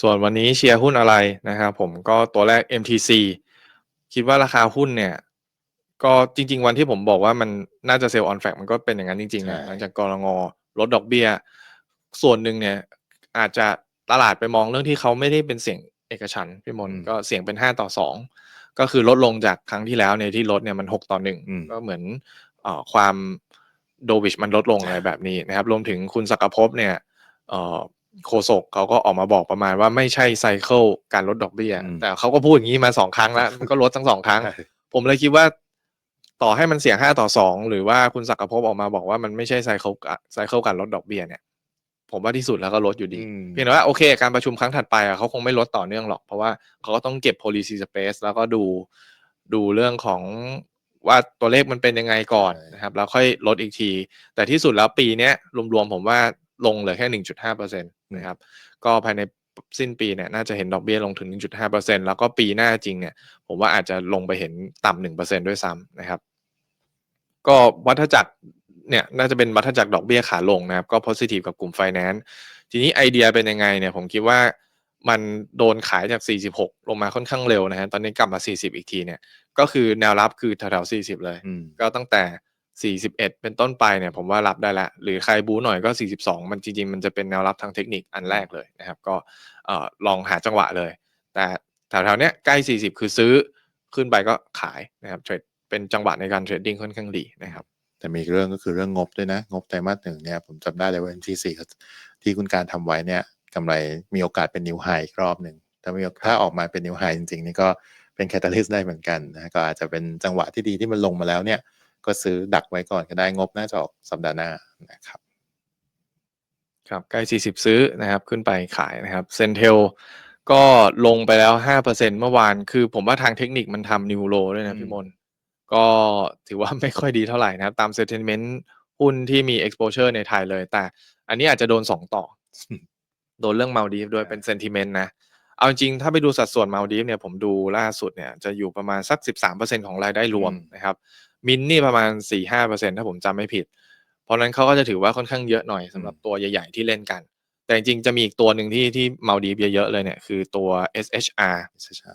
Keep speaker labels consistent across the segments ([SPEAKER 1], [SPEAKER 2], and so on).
[SPEAKER 1] ส่วนวันนี้เชียร์หุ้นอะไรนะครับผมก็ตัวแรก MTC คิดว่าราคาหุ้นเนี่ย ก็จริง ๆ วันที่ผมบอกว่ามันน่าจะเซลล์ออนแฟกมันก็เป็นอย่างนั้นจริงๆนะ
[SPEAKER 2] ใช่
[SPEAKER 1] หลังจากกรงลดดอกเบี้ย ส่วนหนึ่งเนี่ย อาจจะตลาดไปมองเรื่องที่เขาไม่ได้เป็นเสียงเอกฉันท์พี่มนต์ก็เสียงเป็นห้าต่อสองก็คือลดลงจากครั้งที่แล้วเนี่ยที่ลดเนี่ยมันหกต่อหนึ่ง
[SPEAKER 2] อืม
[SPEAKER 1] ก็เหมือนเอ่อความโดวิชมันลดลงอะไรแบบนี้นะครับ รวมถึงคุณศักดิ์ภพเนี่ยเอ่อ โฆษกเขาก็ออกมาบอกประมาณว่าไม่ใช่ไซเคิลการลดดอกเบี้ย
[SPEAKER 2] อืม
[SPEAKER 1] แต่เขาก็พูดอย่างนี้มาสองครั้งแล้วมันก็ลดทั้งสองครั้ง
[SPEAKER 2] ใช่
[SPEAKER 1] ผมเลยคิดว่าต่อให้มันเสียงห้าต่อสองหรือว่าคุณศักดิ์ภพออกมาบอกว่ามันไม่ใช่ไซเคิลไซเคิลการลดดอกเบี้ยเนี่ย ผมว่าที่สุดแล้วก็ลดอยู่ดี
[SPEAKER 2] อืม
[SPEAKER 1] เพียงแต่ว่าโอเค การประชุมครั้งถัดไปอะเขาคงไม่ลดต่อเนื่องหรอก เพราะว่าเขาก็ต้องเก็บ policy space แล้วก็ดูดูเรื่องของว่าตัวเลขมันเป็นยังไงก่อน
[SPEAKER 2] ใช่
[SPEAKER 1] นะครับ แล้วค่อยลดอีกที แต่ที่สุดแล้วปีเนี้ยรวมๆผมว่า ลงเหลือแค่ 1.5เปอร์เซ็นตนะครับก็ภายในสิ้นปีเนี่ยน่าจะเห็นดอกเบี้ยลงถึง 1.5เปอร์เซ็นแล้วก็ปีหน้าจริงเนี่ยผมว่าอาจจะลงไปเห็นต่ำหนึ่งเปอร์เซ็นด้วยซ้ำนะครับ ก็วัฏจักรเนี่ยน่าจะเป็นวัฏจักรดอกเบี้ยขาลงนะครับก็ positive กับกลุ่ม finance ทีนี้ไอเดียเป็นยังไงเนี่ยผมคิดว่ามันโดนขายจาก 46 ลงมาค่อนข้างเร็วนะฮะตอนนี้กลับมา 40 อีกทีเนี่ย ก็คือแนวรับคือแถวๆ40 เลย
[SPEAKER 2] อืม
[SPEAKER 1] ก็ตั้งแต่ 41 เป็นต้นไปเนี่ยผมว่ารับได้แล้วหรือใครบู๊หน่อยก็ 42 มันจริงๆ มันจะเป็นแนวรับทางเทคนิคอันแรกเลยนะครับ ก็เอ่อลองหาจังหวะเลย แต่แถวๆเนี้ยใกล้ 40 คือซื้อขึ้นไปก็ขายนะครับเทรดเป็นจังหวะในการเทรดดิ้งค่อนข้างดีนะครับ
[SPEAKER 2] แต่มีอีกเรื่องก็คือเรื่องงบด้วยนะ งบไตรมาสหนึ่งเนี่ยผมจำได้เลยว่า MTC เขาที่คุณการทำไว้เนี่ยกำไรมีโอกาสเป็นนิวไฮอีกรอบหนึ่งถ้ามีถ้าออกมาเป็นนิวไฮจริงๆนี่ก็เป็นแคตตาลิสต์ได้เหมือนกันนะก็อาจจะเป็นจังหวะที่ดีที่มันลงมาแล้วเนี่ย ก็ซื้อดักไว้ก่อนก็ได้งบน่าจะออกสัปดาห์หน้านะครับ
[SPEAKER 1] ครับใกล้ 40 ซื้อนะครับขึ้นไปขายนะครับเซนเทลก็ลงไปแล้ว 5%เมื่อวานคือผมว่าทางเทคนิคมันทำนิวโลด้วย
[SPEAKER 2] อื
[SPEAKER 1] นะ
[SPEAKER 2] ม
[SPEAKER 1] พี่มนต์ก็ถือว่าไม่ค่อยดีเท่าไหร่นะครับ ตามเซ n ติเมนต์หุ้นที่มี exposure ในไทยเลย แต่อันนี้อาจจะโดน 2 ต่อ โดนเรื่องมาลดีฟด้วยเป็นเซนติเมนต์นะ เอาจริงๆถ้าไปดูสัดส่วนมาลดีฟเนี่ยผมดูล่าสุดเนี่ยจะอยู่ประมาณสัก 13%ของรายได้รวม
[SPEAKER 2] อืม
[SPEAKER 1] นะครับ มินนี่ประมาณ4-5%ถ้าผมจำไม่ผิด เพราะฉะนั้นเขาก็จะถือว่าค่อนข้างเยอะหน่อยสำหรับตัวใหญ่ ๆ ที่เล่นกัน แต่จริงๆจะมีอีกตัวหนึ่งที่ที่มาลดีฟเยอะๆเลยเนี่ยคือตัว SHR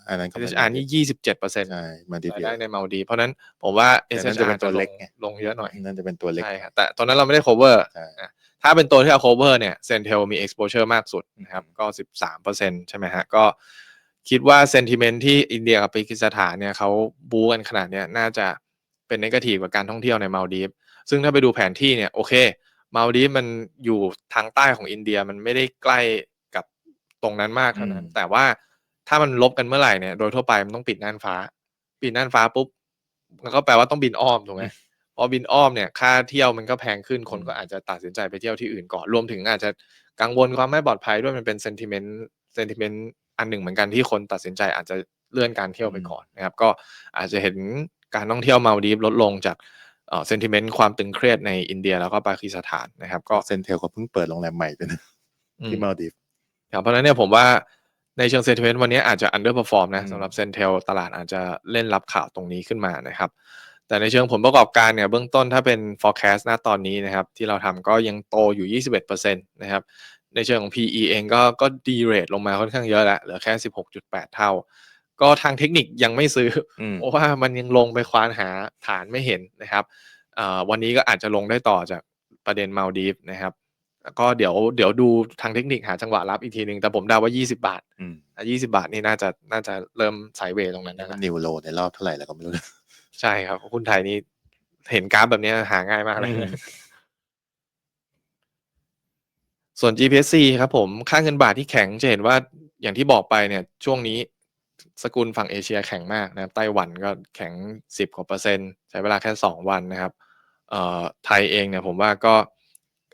[SPEAKER 2] อันนั้นก็ไม่
[SPEAKER 1] SHR นี่27%
[SPEAKER 2] ใช่มาดี
[SPEAKER 1] ราย
[SPEAKER 2] เดีย
[SPEAKER 1] ได้
[SPEAKER 2] ว
[SPEAKER 1] ในมาลดีฟเพราะฉะนั้นผมว่า
[SPEAKER 2] แต่นั่นจะ
[SPEAKER 1] SHR
[SPEAKER 2] เป็นตัวเล็ก
[SPEAKER 1] จะ
[SPEAKER 2] ไง
[SPEAKER 1] ลงเยอะหน่อย
[SPEAKER 2] นั่นจะเป็นตัวเล็ก
[SPEAKER 1] ใช่ครับแต่ตอนนั้นเราไม่ได้ cover
[SPEAKER 2] ใช่
[SPEAKER 1] อะถ้าเป็นตัวที่เอา cover เนี่ยเซนเทลมี exposure มากสุดนะครับก็13%ใช่ไหมฮะก็คิดว่า sentiment ที่อินเดียกับปากีสถานเนี่ยเขาบู๊กันขนาดเนี้ยน่าจะ เป็นนกาทีฟกับการท่องเที่ยวในมาลดีฟซึ่งถ้าไปดูแผนที่เนี่ยโอเคมาลดีฟมันอยู่ทางใต้ของอินเดียมันไม่ได้ใกล้กับตรงนั้นมากเท่านั้น
[SPEAKER 2] อืม
[SPEAKER 1] แต่ว่าถ้ามันลบกันเมื่อไหร่เนี่ยโดยทั่วไปมันต้องปิดน่านฟ้า ปิดน่านฟ้าปุ๊บมันก็แปลว่าต้องบินอ้อมถูกไหมพอบินอ้อมเนี่ยค่าเที่ยวมันก็แพงขึ้นคนก็อาจจะตัดสินใจไปเที่ยวที่อื่นก่อนรวมถึงอาจจะกังวลความไม่ปลอดภัยด้วยมันเป็นเซนติเมนต์เซนติเมนต์อันหนึ่งเหมือนกันที่คนตัดสินใจอาจจะเลื่อนการเที่ยวไปก่อนนะครับ ก็อาจจะเห็น การท่องเที่ยวมาลดีฟลดลงจากเอ่อเซนติเมนต์ความตึงเครียดในอินเดียแล้วก็ปากีสถานนะครับ ก็
[SPEAKER 2] ก็เซนเทลเขาเพิ่งเปิดโรงแรมใหม่ด้วยนะ
[SPEAKER 1] อืม
[SPEAKER 2] ที่มาลดีฟ
[SPEAKER 1] ครับเพราะฉะนั้นเนี่ยผมว่าในเชิงเซน t i เมนต์วันนี้อาจจะ underperform นะ
[SPEAKER 2] อืม
[SPEAKER 1] สำหรับเซนเทลตลาดอาจจะเล่นรับข่าวตรงนี้ขึ้นมานะครับ แต่ในเชิงผลประกอบการเนี่ยเบื้องต้นถ้าเป็น forecast ณตอนนี้นะครับ ที่เราทำก็ยังโตอยู่ 21%นะครับในเชิงของ PE เองก็ก็ดีเรทลงมาค่อนข้างเยอะแล้วเหลือแค่ 16.8 เท่า ก็ทางเทคนิคยังไม่ซื้อ
[SPEAKER 2] อืม
[SPEAKER 1] เพราะว่ามันยังลงไปควานหาฐานไม่เห็นนะครับเอ่อวันนี้ก็อาจจะลงได้ต่อจากประเด็นมาลดีฟนะครับแล้วก็เดี๋ยวเดี๋ยวดูทางเทคนิคหาจังหวะรับอีกทีหนึ่งแต่ผมเดาว่า 20 บาท
[SPEAKER 2] อืม
[SPEAKER 1] อะ20บาทนี่น่าจะน่าจะเริ่มไซด์เวย์ตรงนั้น
[SPEAKER 2] แล้ว
[SPEAKER 1] นะ
[SPEAKER 2] ก็นิวโลในรอบเท่าไหร่แล้วก็ไม่รู้นะ
[SPEAKER 1] ใช่ครับหุ้นไทยนี่เห็นกราฟแบบนี้หาง่ายมากเลย
[SPEAKER 2] อืม
[SPEAKER 1] ส่วน GPSC ครับผม ค่าเงินบาทที่แข็งจะเห็นว่าอย่างที่บอกไปเนี่ย ช่วงนี้ สกุลฝั่งเอเชียแข็งมากนะครับไต้หวันก็แข็ง 10กว่าเปอร์เซ็นต์ใช้เวลาแค่ 2 วันนะครับเอ่อไทยเองเนี่ยผมว่าก็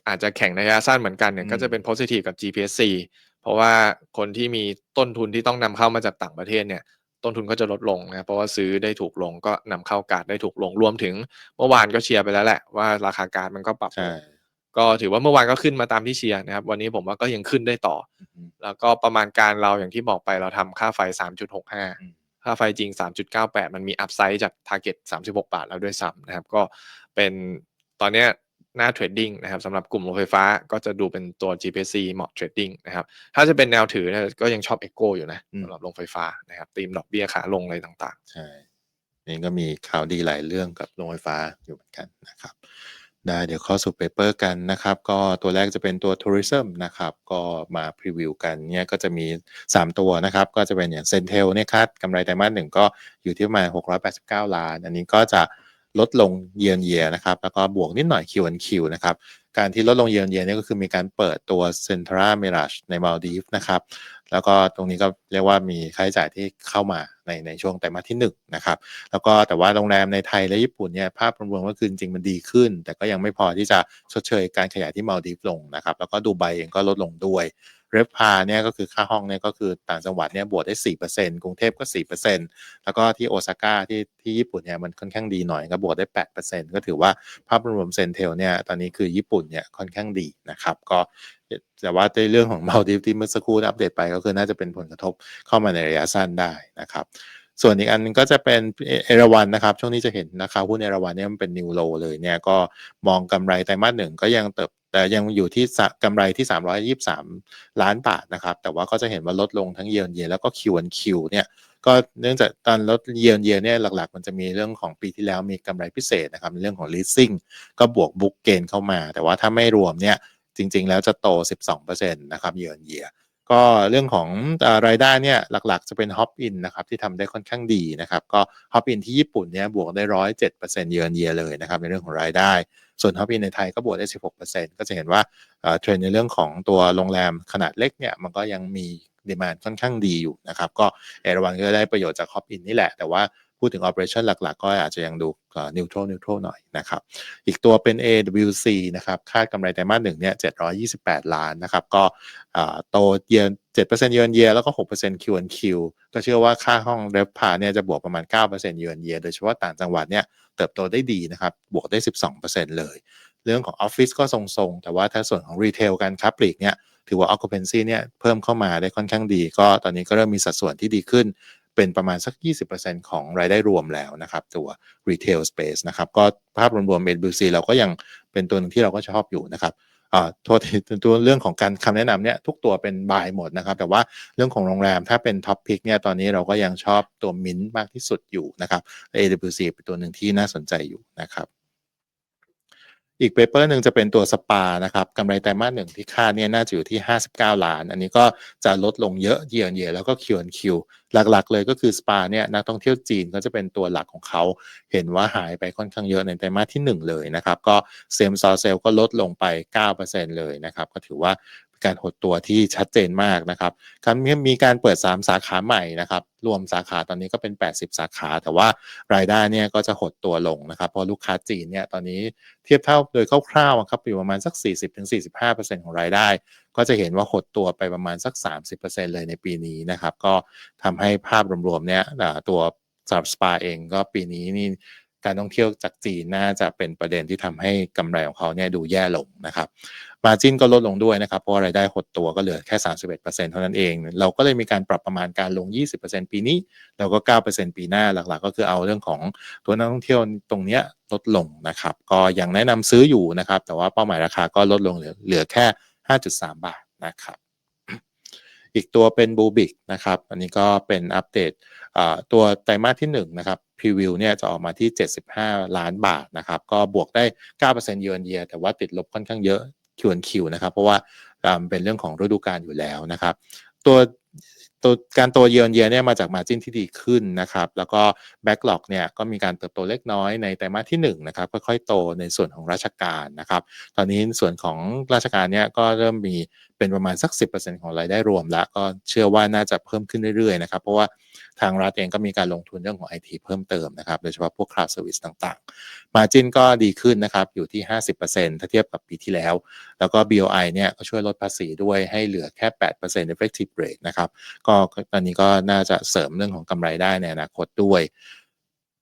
[SPEAKER 1] อาจจะแข็งในระยะสั้นเหมือนกันเนี่ย
[SPEAKER 2] อืม
[SPEAKER 1] ก็จะเป็น positive กับ GPSC เพราะว่าคนที่มีต้นทุนที่ต้องนำเข้ามาจากต่างประเทศเนี่ยต้นทุนก็จะลดลงนะครับเพราะว่าซื้อได้ถูกลงก็นำเข้าการ์ดได้ถูกลงรวมถึง เมื่อวานก็เชียร์ไปแล้วแหละว่าราคาการ์ดมันก็ปรับล
[SPEAKER 2] ใช่
[SPEAKER 1] ง ก็ถือว่าเมื่อวานก็ขึ้นมาตามที่เชียร์นะครับ วันนี้ผมว่าก็ยังขึ้นได้ต่อ
[SPEAKER 2] อืม
[SPEAKER 1] แล้วก็ประมาณการเราอย่างที่บอกไปเราทำค่าไฟ
[SPEAKER 2] อืม
[SPEAKER 1] 3.65 ค่าไฟจริง 3.98 มันมีอัพไซด์จาก Target 36 บาทแล้วด้วยซ้ำนะครับ ก็เป็นตอนเนี้ยหน้าเทรดดิ้งนะครับสำหรับกลุ่มโรงไฟฟ้าก็จะดูเป็นตัว GPC เหมาะเทรดดิ้งนะครับ ถ้าจะเป็นแนวถือเนี่ยก็ยังชอบ Echo อยู่นะ
[SPEAKER 2] อืม
[SPEAKER 1] สำหรับโรงไฟฟ้านะครับตีมดอกเบี้ยขาลงอะไรต่าง
[SPEAKER 2] ใช่นี่ก็มีข่าวดีหลายเรื่องกับโรงไฟฟ้าอยู่เหมือนกันนะครับ ได้เดี๋ยวเข้าสู่เปเปอร์กันนะครับ ก็ตัวแรกจะเป็นตัวทัวริซึมนะครับ ก็มาพรีวิวกันเนี่ยก็จะมี 3 ตัวนะครับ ก็จะเป็นอย่างเซนเทลเนี่ยคาดกำไรไตรมาสหนึ่งก็อยู่ที่ประมาณ 689 ล้าน อันนี้ก็จะลดลงเยียนเยียนะครับ แล้วก็บวกนิดหน่อย Q1Q นคิวนะครับ การที่ลดลงเยียนเยียเนี่ยก็คือมีการเปิดตัวเซนทราเมรัชในมาลดีฟนะครับ แล้วก็ตรงนี้ก็เรียกว่ามีค่าใช้จ่ายที่เข้ามาในในช่วงไตรมาสที่1นงนะครับแล้วก็แต่ว่าโรงแรมในไทยและญี่ปุ่นเนี่ยภาพรวมก็คือจริงมันดีขึ้น แต่ก็ยังไม่พอที่จะชดเชยการขยายที่มาลดีฟลงนะครับแล้วก็ดูไบเองก็ลดลงด้วย เรฟพาเนี่ยก็คือค่าห้องเนี่ยก็คือต่างจังหวัดเนี่ยบวกได้ 4%กรุงเทพก็ 4%แล้วก็ที่โอซาก้าที่ที่ญี่ปุ่นเนี่ยมันค่อนข้างดีหน่อยก็บวกได้ 8%ก็ถือว่าภาพรวมเซนเทลเนี่ยตอนนี้คือญี่ปุ่นเนี่ยค่อนข้างดีนะครับก็แต่ว่าในเรื่องของมาลดิฟที่เมื่อสักครู่อัปเดตไปก็คือน่าจะเป็นผลกระทบเข้ามาในระยะสั้นได้นะครับ ส่วนอีกอันนึงก็จะเป็นเอราวันนะครับ ช่วงนี้จะเห็นนะคะหุ้นเอราวันเนี่ยมันเป็นนิวโลเลยเนี่ยก็มองกำไรไตรมาสหนึ่งก็ยังเติบแต่ยังอยู่ที่กำไรที่ 323 ล้านบาทนะครับ แต่ว่าก็จะเห็นว่าลดลงทั้งเยียร์เยแล้วก็ Q1Q เนี่ยก็เนื่องจากตอนลดเยียร์เยียเนี่ยหลักๆ มันจะมีเรื่องของปีที่แล้วมีกำไรพิเศษนะครับในเรื่องของ leasing ก็บวกบุ๊กเกนเข้ามา แต่ว่าถ้าไม่รวมเนี่ยจริง ๆ แล้วจะโต 12%นะครับเยียร์เยีย ก็เรื่องของรายได้เนี่ยหลักๆ จะเป็น Hop In นะครับที่ทำได้ค่อนข้างดีนะครับก็ Hop In ที่ญี่ปุ่นเนี่ยบวกได้ร้อยเจ็ดเปอร์เซ็นต์เยือนเยียเลยนะครับในเรื่องของรายได้ ส่วน Hop In ในไทยก็บวกได้16%ก็จะเห็นว่าเทรนด์ในเรื่องของตัวโรงแรมขนาดเล็กเนี่ยมันก็ยังมีดีมานค่อนข้างดีอยู่นะครับก็เอราวันก็ได้ประโยชน์จาก Hop In นี่แหละแต่ว่า พูดถึง Operation หลัก ๆ ก็อาจจะยังดู neutral neutral หน่อยนะครับ อีกตัวเป็น AWC นะครับคาดกำไรไตรมาสหนึ่งเนี่ย728 ล้านนะครับ ก็โตเยียน7%เยือนเยียแล้วก็ 6% Q on Q ก็เชื่อว่าค่าห้องเรฟพาเนี่ยจะบวกประมาณ 9%เยือนเยียโดยเฉพาะต่างจังหวัดเนี่ยเติบโตได้ดีนะครับ บวกได้ 12%เลย เรื่องของออฟฟิศก็ทรงๆ แต่ว่าถ้าส่วนของรีเทลการค้าปลีกเนี่ยถือว่า occupancy เนี่ยเพิ่มเข้ามาได้ค่อนข้างดี ก็ตอนนี้ก็เริ่มมีสัดส่วนที่ดีขึ้น เป็นประมาณสัก 20%ของรายได้รวมแล้วนะครับ ตัว retail space นะครับ ก็ภาพรวมๆ NBC เราก็ยังเป็นตัวหนึ่งที่เราก็ชอบอยู่นะครับอ่าโทษทีตัวเรื่องของการคำแนะนำเนี่ยทุกตัวเป็นบายหมดนะครับ แต่ว่าเรื่องของโรงแรมถ้าเป็นท็อปพิกเนี่ยตอนนี้เราก็ยังชอบตัวมินมากที่สุดอยู่นะครับ AWC เป็นตัวหนึ่งที่น่าสนใจอยู่นะครับอีกเปเปอร์หนึ่งจะเป็นตัวสปานะครับกำไรไตรมาสหนึ่งที่คาดเนี่ยน่าจะอยู่ที่ 59 ล้าน อันนี้ก็จะลดลงเยอะเยียร์เยียแล้วก็คิวอนคิว หลักๆ เลยก็คือสปาเนี่ยนักท่องเที่ยวจีนก็จะเป็นตัวหลักของเขา เห็นว่าหายไปค่อนข้างเยอะในไตรมาสที่ 1 เลยนะครับ ก็เซมซอเซลก็ลดลงไป 9%เลยนะครับ ก็ถือว่าการหดตัวที่ชัดเจนมากนะครับการมีการเปิด 3 สาขาใหม่นะครับ รวมสาขาตอนนี้ก็เป็น 80 สาขา แต่ว่ารายได้เนี่ยก็จะหดตัวลงนะครับ เพราะลูกค้าจีนเนี่ยตอนนี้เทียบเท่าโดยคร่าวๆครับอยู่ประมาณสัก 40-45%ของรายได้ก็จะเห็นว่าหดตัวไปประมาณสัก 30%เลยในปีนี้นะครับ ก็ทำให้ภาพรวมๆเนี่ยตัวสำหรับสปาเองก็ปีนี้นี่การท่องเที่ยวจากจีนน่าจะเป็นประเด็นที่ทำให้กำไรของเขาเนี่ยดูแย่ลงนะครับมาจินก็ลดลงด้วยนะครับ เพราะว่ารายได้หดตัวก็เหลือแค่ 31%เท่านั้นเอง เราก็เลยมีการปรับประมาณการลง 20%ปีนี้ แล้วก็ 9%ปีหน้าหลักๆ ก็คือเอาเรื่องของตัวนักท่องเที่ยวตรงเนี้ยลดลงนะครับ ก็ยังแนะนำซื้ออยู่นะครับ แต่ว่าเป้าหมายราคาก็ลดลงเหลือเหลือแค่ 5.3 บาทนะครับ อีกตัวเป็นบูบิกนะครับ อันนี้ก็เป็นอัปเดตตัวไตรมาสที่1นะครับพรีวิวเนี่ยจะออกมาที่ 75 ล้านบาทนะครับ ก็บวกได้ 9%เยือนเยียแต่ว่าติดลบค่อนข้างเยอะคิวคิวนะครับ เพราะว่าเป็นเรื่องของฤดูกาลอยู่แล้วนะครับ ตัวตัวการโตเยือนเยียเนี่ยมาจากมาจินที่ดีขึ้นนะครับแล้วก็แบ็กหลอกเนี่ยก็มีการเติบโตเล็กน้อยในไตรมาสที่1นะครับค่อยๆโตในส่วนของราชการนะครับตอนนี้ส่วนของราชการเนี่ยก็เริ่มมีเป็นประมาณสัก 10%ของรายได้รวมแล้วก็เชื่อว่าน่าจะเพิ่มขึ้นเรื่อยๆนะครับเพราะว่าทางรัฐเองก็มีการลงทุนเรื่องของ IT เพิ่มเติมนะครับโดยเฉพาะพวก cloud service ต่างๆ margin ก็ดีขึ้นนะครับอยู่ที่ 50%ถ้าเทียบกับปีที่แล้ว แล้วก็ BOI เนี่ยก็ช่วยลดภาษีด้วยให้เหลือแค่ 8% effective rate นะครับก็ตอนนี้ก็น่าจะเสริมเรื่องของกำไรได้ในอนาคตด้วย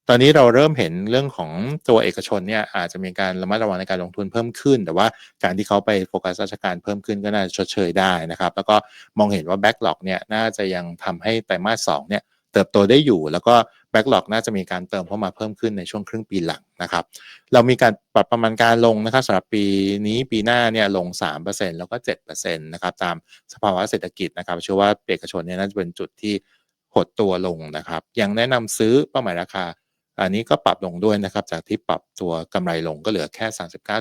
[SPEAKER 2] ตอนนี้เราเริ่มเห็นเรื่องของตัวเอกชนเนี่ยอาจจะมีการระมัดระวังในการลงทุนเพิ่มขึ้น แต่ว่าการที่เขาไปโฟกัสราชการเพิ่มขึ้นก็น่าจะชดเชยได้นะครับ แล้วก็มองเห็นว่าแบ็กหลอกเนี่ยน่าจะยังทำให้ไตรมาสสองเนี่ยเติบโตได้อยู่ แล้วก็ แ backlog น่าจะมีการเติมเข้ามาเพิ่มขึ้นในช่วงครึ่งปีหลังนะครับ เรามีการปรับประมาณการลงนะครับสำหรับปีนี้ปีหน้าเนี่ยลง 3%แล้วก็ 7%นะครับตามสภาวะเศรษฐกิจนะครับเชื่อว่าเอกชนเนี่ยน่าจะเป็นจุดที่หดตัวลงนะครับ ยังแนะนำซื้อเป้าหมายราคา อันนี้ก็ปรับลงด้วยนะครับ จากที่ปรับตัวกำไรลงก็เหลือแค่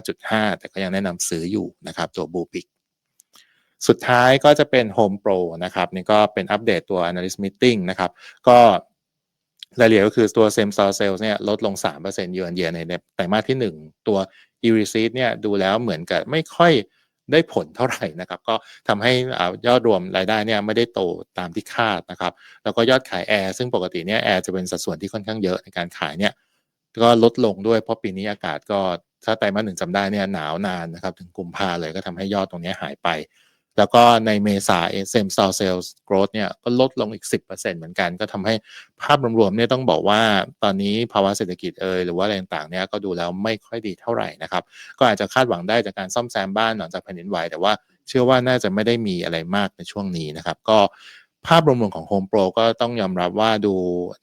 [SPEAKER 2] 39.5 แต่ก็ยังแนะนำซื้ออยู่นะครับ ตัวบูปิกสุดท้ายก็จะเป็น Home Pro นะครับ นี่ก็เป็นอัปเดตตัว Analyst Meeting นะครับ ก็ รายละเอียดก็คือตัว Same Store Sales เนี่ยลดลง 3%เยือนเยียในไตรมาสที่ 1 ตัว e r e c e i p t เนี่ยดูแล้วเหมือนกับไม่ค่อยได้ผลเท่าไหร่นะครับ ก็ทำให้อายอดรวมรายได้เนี่ยไม่ได้โตตามที่คาดนะครับ แล้วก็ยอดขายแอร์ซึ่งปกติเนี่ยแอร์จะเป็นสัดส่วนที่ค่อนข้างเยอะในการขายเนี่ยก็ลดลงด้วยเพราะปีนี้อากาศก็ถ้าไตรมาสหนึ่งจำได้เนี่ยหนาวนานนะครับถึงกุมภาเลยก็ทำให้ยอดตรงนี้หายไป แล้วก็ในเมษา same store sales growth เนี่ยก็ลดลงอีก 10%เหมือนกัน ก็ทำให้ภาพรวมๆเนี่ยต้องบอกว่าตอนนี้ภาวะเศรษฐกิจเอยหรือว่าอะไรต่างๆเนี่ยก็ดูแล้วไม่ค่อยดีเท่าไหร่นะครับ ก็อาจจะคาดหวังได้จากการซ่อมแซมบ้านหลังจากแผ่นดินไหวแต่ว่าเชื่อว่าน่าจะไม่ได้มีอะไรมากในช่วงนี้นะครับ ก็ภาพรวมๆของ Home Pro ก็ต้องยอมรับว่าดู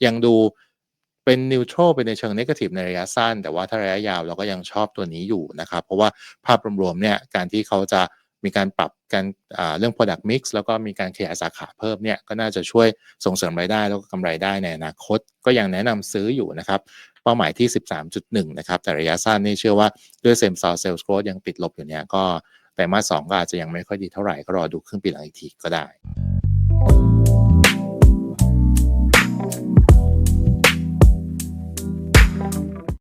[SPEAKER 2] ยังดูเป็นนิวโตรเป็นในเชิงนกาทีฟในระยะสั้น แต่ว่าถ้าระยะยาวเราก็ยังชอบตัวนี้อยู่นะครับ เพราะว่าภาพรวมๆเนี่ยการที่เขาจะ มีการปรับการเรื่อง product mix แล้วก็มีการขยายสาขาเพิ่มเนี่ยก็น่าจะช่วยส่งเสริมรายได้แล้วก็กำไรได้ในอนาคต ก็ยังแนะนำซื้ออยู่นะครับ เป้าหมายที่ 13.1 นะครับ แต่ระยะสั้นนี่เชื่อว่าด้วย same store sales growth ยังติดลบอยู่เนี่ยก็แต่มาสสองก็อาจจะยังไม่ค่อยดีเท่าไหร่ก็รอดูครึ่งปีหลังอีกทีก็ได้